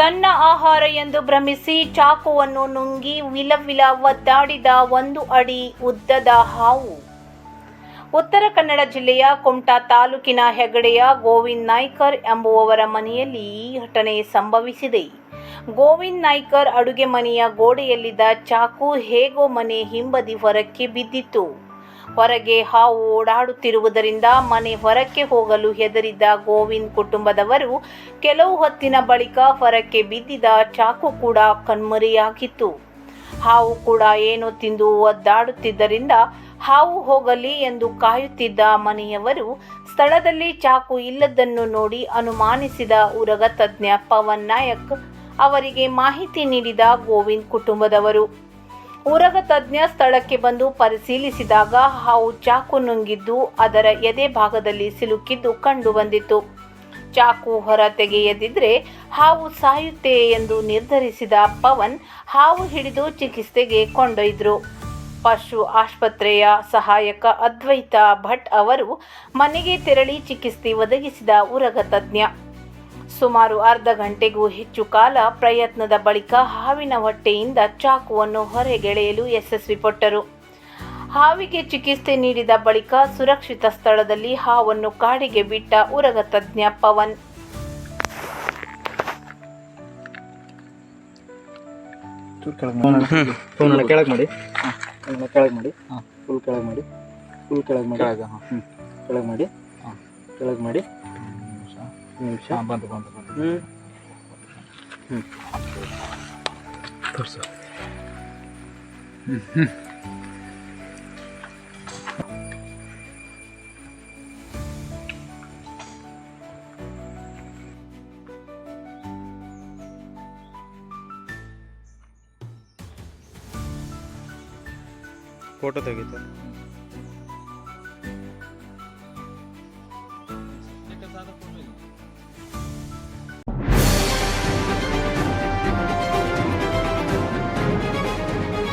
ತನ್ನ ಆಹಾರ ಎಂದು ಭ್ರಮಿಸಿ ಚಾಕುವನ್ನು ನುಂಗಿ ವಿಲವಿಲ ಒದ್ದಾಡಿದ ಒಂದು ಅಡಿ ಉದ್ದದ ಹಾವು. ಉತ್ತರ ಕನ್ನಡ ಜಿಲ್ಲೆಯ ಕುಮಟಾ ತಾಲೂಕಿನ ಹೆಗಡೆಯ ಗೋವಿಂದ್ ನಾಯ್ಕರ್ ಎಂಬುವವರ ಮನೆಯಲ್ಲಿ ಈ ಘಟನೆ ಸಂಭವಿಸಿದೆ. ಗೋವಿಂದ್ ನಾಯ್ಕರ್ ಅಡುಗೆ ಮನೆಯ ಗೋಡೆಯಲ್ಲಿದ್ದ ಚಾಕು ಹೇಗೋ ಮನೆ ಹಿಂಬದಿ ಹೊರಕ್ಕೆ ಬಿದ್ದಿತ್ತು. ಹೊರಗೆ ಹಾವು ಓಡಾಡುತ್ತಿರುವುದರಿಂದ ಮನೆ ಹೊರಕ್ಕೆ ಹೋಗಲು ಹೆದರಿದ್ದ ಗೋವಿಂದ್ ಕುಟುಂಬದವರು ಕೆಲವು ಹೊತ್ತಿನ ಬಳಿಕ ಹೊರಕ್ಕೆ ಬಿದ್ದಿದ್ದ ಚಾಕು ಕೂಡ ಕಣ್ಮರೆಯಾಗಿತ್ತು. ಹಾವು ಕೂಡ ಏನು ತಿಂದು ಒದ್ದಾಡುತ್ತಿದ್ದರಿಂದ ಹಾವು ಹೋಗಲಿ ಎಂದು ಕಾಯುತ್ತಿದ್ದ ಮನೆಯವರು ಸ್ಥಳದಲ್ಲಿ ಚಾಕು ಇಲ್ಲದನ್ನು ನೋಡಿ ಅನುಮಾನಿಸಿದ ಉರಗ ತಜ್ಞ ಪವನ್ ನಾಯಕ್ ಅವರಿಗೆ ಮಾಹಿತಿ ನೀಡಿದ ಗೋವಿಂದ್ ಕುಟುಂಬದವರು. ಉರಗ ತಜ್ಞ ಸ್ಥಳಕ್ಕೆ ಬಂದು ಪರಿಶೀಲಿಸಿದಾಗ ಹಾವು ಚಾಕು ನುಂಗಿದ್ದು ಅದರ ಎದೆ ಭಾಗದಲ್ಲಿ ಸಿಲುಕಿದ್ದು ಕಂಡು ಬಂದಿತ್ತು. ಚಾಕು ಹೊರ ತೆಗೆಯದಿದ್ರೆ ಹಾವು ಸಾಯುತ್ತೆ ಎಂದು ನಿರ್ಧರಿಸಿದ ಪವನ್ ಹಾವು ಹಿಡಿದು ಚಿಕಿತ್ಸೆಗೆ ಕೊಂಡೊಯ್ದರು. ಪಶು ಆಸ್ಪತ್ರೆಯ ಸಹಾಯಕ ಅದ್ವೈತ ಭಟ್ ಅವರು ಮನೆಗೆ ತೆರಳಿ ಚಿಕಿತ್ಸೆ ಒದಗಿಸಿದ ಉರಗ ತಜ್ಞ. ಸುಮಾರು ಅರ್ಧ ಗಂಟೆಗೂ ಹೆಚ್ಚು ಕಾಲ ಪ್ರಯತ್ನದ ಬಳಿಕ ಹಾವಿನ ಹೊಟ್ಟೆಯಿಂದ ಚಾಕುವನ್ನು ಹೊರಗೆಳೆಯಲು ಯಶಸ್ವಿಪಟ್ಟರು ಹಾವಿಗೆ ಚಿಕಿತ್ಸೆ ನೀಡಿದ ಬಳಿಕ ಸುರಕ್ಷಿತ ಸ್ಥಳದಲ್ಲಿ ಹಾವನ್ನು ಕಾಡಿಗೆ ಬಿಟ್ಟ ಉರಗ ತಜ್ಞ ಪವನ್. ಕೆಳಗೆ ಮಾಡಿ. ಕೆಳಗೆ ಮಾಡಿ. ಕೆಳಗೆ ಮಾಡಿ. ಫುಲ್ ಕೆಳಗೆ ಮಾಡಿ. ಫುಲ್ ಕೆಳಗೆ ಮಾಡಿ. ಕೆಳಗೆ ಹಾಂ. ಮಾಡಿ. ಹಾಂ. ಕೆಳಗೆ ಮಾಡಿ. ನಿಮಿಷ. ಹಾಂ ಬಂತು ಬಂತು ಬಂತು. ಹ್ಞೂ ಹ್ಞೂ ತೋರಿಸು. ಫೋಟೋ ತೆಗಿತ?